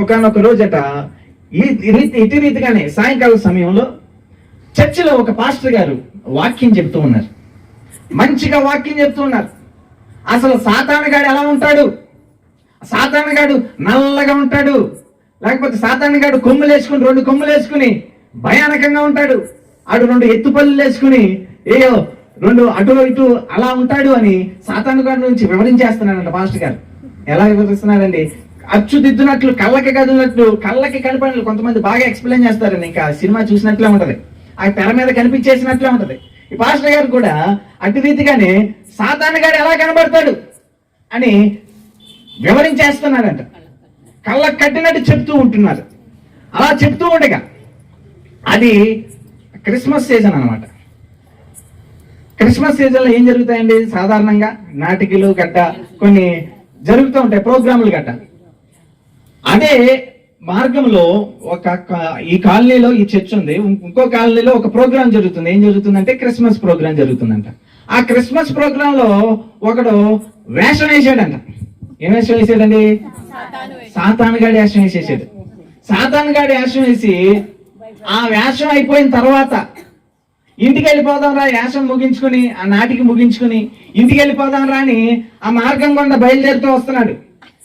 ఒకనొక రోజట ఈ రీతి ఇటు రీతిగానే సాయంకాలం సమయంలో చర్చిలో ఒక పాస్టర్ గారు వాక్యం చెప్తూ ఉన్నారు. మంచిగా వాక్యం చెప్తూ ఉన్నారు. అసలు సాతానుగాడు ఎలా ఉంటాడు? సాతానుగాడు నల్లగా ఉంటాడు. లేకపోతే సాతానుగాడు కొమ్ములు వేసుకుని రెండు కొమ్ములు వేసుకుని భయానకంగా ఉంటాడు. ఆడు రెండు ఎత్తుపల్లు వేసుకుని ఏయో రెండు అటు ఇటు అలా ఉంటాడు అని సాతానుగాడి నుంచి వివరించేస్తున్నాడంట పాస్టర్ గారు. ఎలా వివరిస్తున్నారండి అచ్చు దిద్దునట్లు కళ్ళకి కదిలినట్లు కళ్ళకి కనపడినట్లు కొంతమంది బాగా ఎక్స్ప్లెయిన్ చేస్తారండి. ఇంకా సినిమా చూసినట్లే ఉంటది. ఆ తెర మీద కనిపించేసినట్లే ఉంటది. ఈ పాస్టర్ గారు కూడా అటు రీతిగానే సాతానుగాడు ఎలా కనబడతాడు అని వివరించేస్తున్నారంట కళ్ళకు కట్టినట్టు చెప్తూ ఉంటున్నారు. అలా చెప్తూ ఉండగా అది క్రిస్మస్ సీజన్ అన్నమాట. క్రిస్మస్ సీజన్లో ఏం జరుగుతాయండి? సాధారణంగా నాటికలు గట్ట కొన్ని జరుగుతూ ఉంటాయి ప్రోగ్రాములు గట్ట. అదే మార్గంలో ఒక ఈ కాలనీలో ఈ చర్చ్ ఉంది. ఇంకో కాలనీలో ఒక ప్రోగ్రామ్ జరుగుతుంది. ఏం జరుగుతుందంటే క్రిస్మస్ ప్రోగ్రామ్ జరుగుతుందంట. ఆ క్రిస్మస్ ప్రోగ్రామ్లో ఒకడు వేషం వేసాడంట. ఏం వేషం వేసాడండి? సాతానుగాడి వేషం వేసేసాడు. సాతానుగాడి వేషం వేసి ఆ వేషం అయిపోయిన తర్వాత ఇంటికి వెళ్ళిపోదాం రా యాసం ముగించుకుని ఆ నాటికి ముగించుకుని ఇంటికి వెళ్ళిపోదాం రా అని ఆ మార్గం గుండా బయలుదేరుతూ వస్తున్నాడు.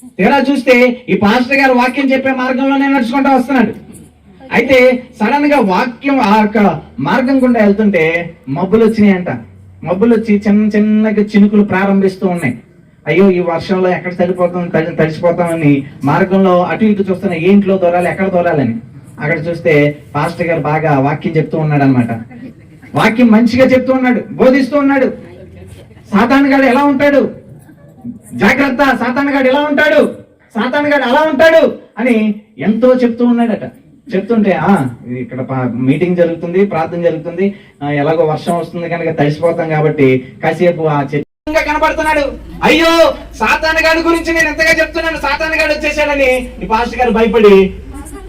తీరా చూస్తే ఈ పాస్టర్ గారు వాక్యం చెప్పే మార్గంలోనే నడుచుకుంటూ వస్తున్నాడు. అయితే సడన్గా వాక్యం ఆ యొక్క మార్గం గుండా వెళ్తుంటే మబ్బులు వచ్చినాయంట. మబ్బులు వచ్చి చిన్న చిన్నగా చినుకులు ప్రారంభిస్తూ ఉన్నాయి. అయ్యో ఈ వర్షంలో ఎక్కడ తడిపోతాం తడి- తడిసిపోతామని మార్గంలో అటు ఇటు చూస్తున్న ఏంట్లో ఇంట్లో ఎక్కడ దొరాలని అక్కడ చూస్తే పాస్టర్ గారు బాగా వాక్యం చెప్తూ ఉన్నాడు అనమాట వాక్యం మంచిగా చెప్తూ ఉన్నాడు బోధిస్తూ ఉన్నాడు. సాతానుగాడు ఎలా ఉంటాడు? జాగ్రత్త సాతానుగాడు ఇలా ఉంటాడు? సాతానుగాడు అలా ఉంటాడు అని ఎంతో చెప్తూ ఉన్నాడట. చెప్తుంటే ఆ ఇక్కడ పా- మీటింగ్ జరుగుతుంది ప్రార్థన జరుగుతుంది. ఎలాగో వర్షం వస్తుంది కనుక తడిసిపోతాం కాబట్టి కాసేపు ఆ చెట్టు కనపడుతున్నాడు. అయ్యో అయ్యో సాతానుగాడు గురించి నేను ఎంతగా చెప్తున్నాను? సాతానుగాడు వచ్చేసాడని ఈ పాస్టర్ గారు భయపడి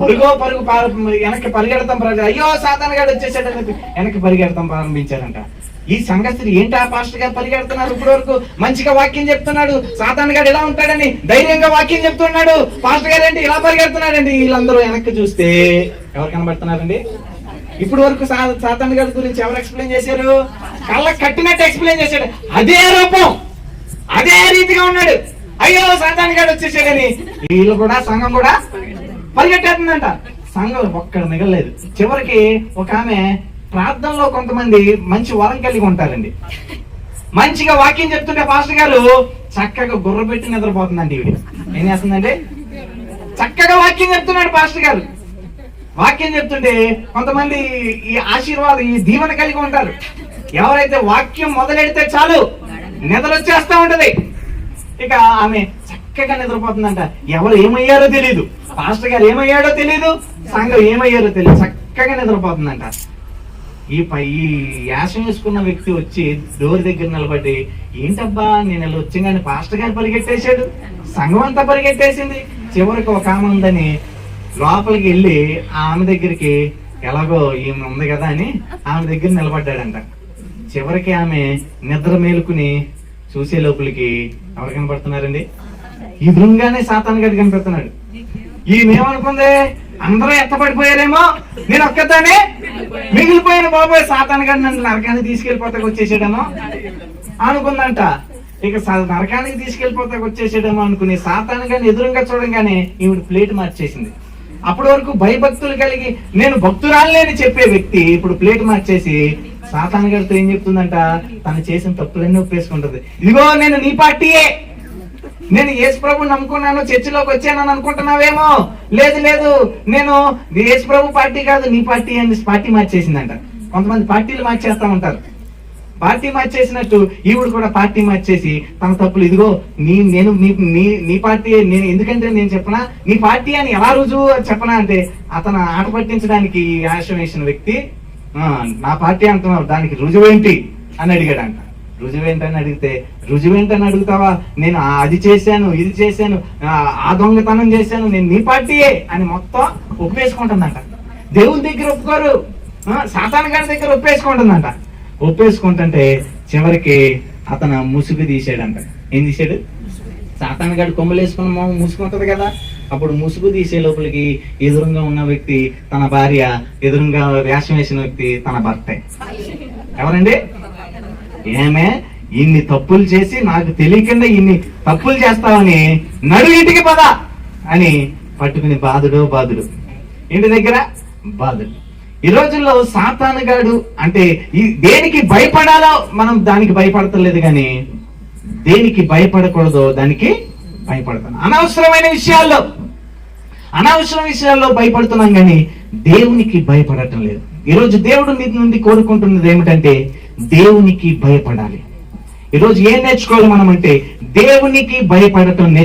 పరుగో పరుగు వెనక్కి పరిగెడతాం ప్రారంభ- అయ్యో సాతానుగాడు వచ్చేసాడని వెనక్కి పరిగెడతాం ప్రారంభించారంట ఈ సంగతి ఏంటి ఆ పాస్టర్ గారు పరిగెడుతున్నారు? ఇప్పటి వరకు మంచిగా వాక్యం చెప్తున్నాడు. సాతానుగాడు ఎలా ఉంటాడని ధైర్యంగా వాక్యం చెప్తున్నాడు. పాస్టర్ గారు ఏంటి? ఇలా పరిగెడుతున్నాడండి. వీళ్ళందరూ వెనక్కి చూస్తే ఎవరు కనబడుతున్నారండి? ఇప్పుడు వరకు సాతాన్ గారి గురించి ఎవరు ఎక్స్ప్లెయిన్ చేశారు? కళ్ళ కట్టినట్టు ఎక్స్ప్లెయిన్ చేశాడు. అదే రూపం. అదే రీతిగా ఉన్నాడు. అయ్యో సాతాన్ గారు వచ్చేసాడని. వీళ్ళు కూడా సంఘం కూడా పరిగెట్టేస్తుందంట. సంఘం ఒక్కడ మిగలలేదు. చివరికి ఒక ఆమె ప్రార్థనలో కొంతమంది మంచి వరం కలిగి ఉంటారండి. మంచిగా వాక్యం చెప్తుంటే పాస్టర్ గారు చక్కగా గుర్ర పెట్టి నిద్రపోతుందండి ఈవిడ. ఏం చేస్తుందండి? చక్కగా వాక్యం చెప్తున్నాడు పాస్టర్ గారు. వాక్యం చెప్తుంటే కొంతమంది ఈ ఆశీర్వాదం ఈ దీవెన కలిగి ఉంటారు. ఎవరైతే వాక్యం మొదలెడితే చాలు నిద్రొచ్చేస్తా ఉంటది. ఇక ఆమె చక్కగా నిద్రపోతుందంట. ఎవరు ఏమయ్యారో తెలియదు పాస్టర్ గారు ఏమయ్యాడో తెలియదు సంఘం ఏమయ్యారో తెలియదు చక్కగా నిద్రపోతుందంట. ఈ పై ఈ యాసం వేసుకున్న వ్యక్తి వచ్చి డోర్ దగ్గర నిలబడి ఏంటబ్బా నేను ఇలా వచ్చిందని పాస్టర్ గారు పరిగెట్టేశాడు సంఘం అంతా పరిగెట్టేసింది చివరికి ఒక ఆమె ఉందని లోపలికి వెళ్ళి ఆమె దగ్గరికి ఎలాగో ఈమె ఉంది కదా అని ఆమె దగ్గర నిలబడ్డాడంట. చివరికి ఆమె నిద్ర మేలుకుని చూసే లోపలికి ఎవరు కనపడుతున్నారండి? ఎదురుగానే సాతాన్ గడి కనిపెడుతున్నాడు. ఈమెమనుకుంది అందరూ ఎత్తపడిపోయారేమో? నేను ఒక్కదానే మిగిలిపోయిన బాబోయ్ సాతాను గారు నన్ను నరకానికి తీసుకెళ్ళిపోతాకు వచ్చేసాడేమో? అనుకుందంట. ఇక స- నరకానికి తీసుకెళ్ళిపోతాకు వచ్చేసాడేమో అనుకుని సాతాను గారిని ఎదురుగా చూడంగానే ఈవిడ ప్లేట్ మార్చేసింది. అప్పటి వరకు భయభక్తులు కలిగి నేను భక్తురాలని చెప్పే వ్యక్తి ఇప్పుడు ప్లేట్ మార్చేసి సాతాను గారితో ఏం చెప్తుందంట? తను చేసిన తప్పులన్నీ ఒప్పేసుకుంటది. ఇదిగో నేను నీ పార్టీయే. నేను యేసు ప్రభు నమ్ముకున్నాను చర్చిలోకి వచ్చానని అనుకుంటున్నావేమో? లేదు లేదు. నేను యేసు ప్రభు పార్టీ కాదు నీ పార్టీ అని పార్టీ మార్చేసిందంట. కొంతమంది పార్టీలు మార్చేస్తా ఉంటారు. పార్టీ మార్చేసినట్టు ఈవిడ కూడా పార్టీ మార్చేసి తన తప్పులు ఇదిగో నీ నేను నీ నీ నీ పార్టీ నేను ఎందుకంటే నేను చెప్పనా? నీ పార్టీ అని ఎలా రుజువు చెప్పనా అంటే అతను ఆట పట్టించడానికి ఈ వేసిన వ్యక్తి "ఆ, నా పార్టీ అంటున్నారు దానికి రుజువేంటి? అని అడిగాడంట. రుజువేంటని అడిగితే రుజువేంటని అడుగుతావా? నేను అది చేశాను ఇది చేశాను ఆ, దొంగతనం చేశాను నేను నీ పార్టీయే అని మొత్తం ఒప్పేసుకుంటుందంట. దేవుని దగ్గర ఒప్పుకోరు. ఆ, సాతాన్ గారి దగ్గర ఒప్పేసుకుంటుందంట. ఒప్పేసుకుంటుంటే చివరికి అతను ముసుగు తీసాడంట ఏం తీసాడు సాతాన్ గారి కొమ్మలు వేసుకున్న మొహం ముసుగుంటది కదా. అప్పుడు ముసుగు తీసే లోపలికి ఎదురుగా ఉన్న వ్యక్తి తన భార్య ఎదురుగా వేషం వేసిన వ్యక్తి తన భర్తే. ఎవరండి? ఏమే? ఇన్ని తప్పులు చేసి నాకు తెలియకుండా ఇన్ని తప్పులు చేస్తావని నడు ఇంటికి పద అని పట్టుకుని బాధుడు బాధుడు. ఇంటి దగ్గర బాధుడు. ఈ రోజుల్లో సాతానుగాడు అంటే ఈ దేనికి భయపడాలో మనం దానికి భయపడతలేదు కానీ దేనికి భయపడకూడదో దానికి భయపడతాను అనవసరమైన విషయాల్లో అనవసర విషయాల్లో భయపడుతున్నాం కానీ దేవునికి భయపడటం లేదు. ఈరోజు దేవుడు నీ నుండి కోరుకుంటున్నది ఏమిటంటే దేవునికి భయపడాలి. ఈరోజు ఏం నేర్చుకోవాలి మనం అంటే దేవునికి భయపడటం నేర్చు